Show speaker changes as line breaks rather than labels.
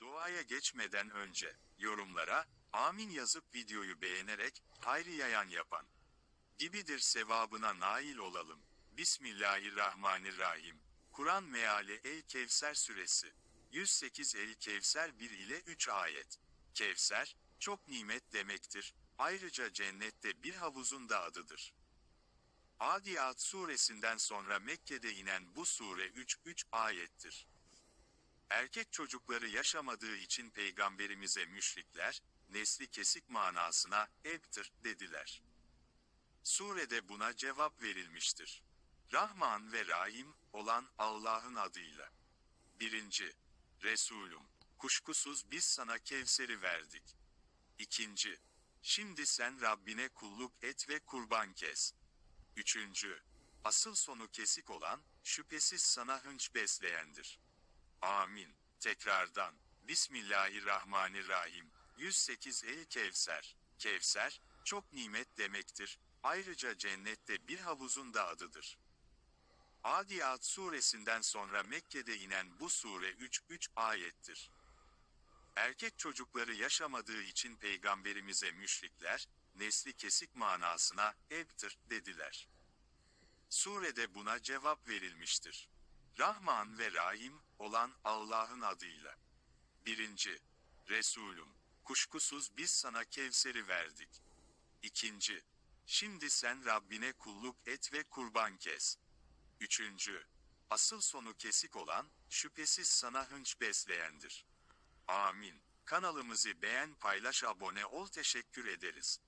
Duaya geçmeden önce yorumlara amin yazıp videoyu beğenerek hayrı yayan yapan gibidir sevabına nail olalım. Bismillahirrahmanirrahim. Kur'an meali El Kevser suresi 108 El Kevser 1 ile 3 ayet. Kevser çok nimet demektir. Ayrıca cennette bir havuzun da adıdır. Adiyat suresinden sonra Mekke'de inen bu sure 3-3 ayettir. Erkek çocukları yaşamadığı için peygamberimize müşrikler, nesli kesik manasına ebtir dediler. Surede buna cevap verilmiştir. Rahman ve Rahim olan Allah'ın adıyla. 1. Resulüm, kuşkusuz biz sana Kevser'i verdik. 2. Şimdi sen Rabbine kulluk et ve kurban kes. 3. Asıl sonu kesik olan, şüphesiz sana hınç besleyendir. Amin. Tekrardan. Bismillahirrahmanirrahim. 108 El Kevser. Kevser, çok nimet demektir. Ayrıca cennette bir havuzun da adıdır. Adiyat suresinden sonra Mekke'de inen bu sure 3-3 ayettir. Erkek çocukları yaşamadığı için peygamberimize müşrikler, nesli kesik manasına ebtir dediler. Surede buna cevap verilmiştir. Rahman ve Rahim olan Allah'ın adıyla. 1. Resulüm, kuşkusuz biz sana Kevser'i verdik. 2. Şimdi sen Rabbine kulluk et ve kurban kes. 3. Asıl sonu kesik olan, şüphesiz sana hınç besleyendir. Amin. Kanalımızı beğen paylaş abone ol teşekkür ederiz.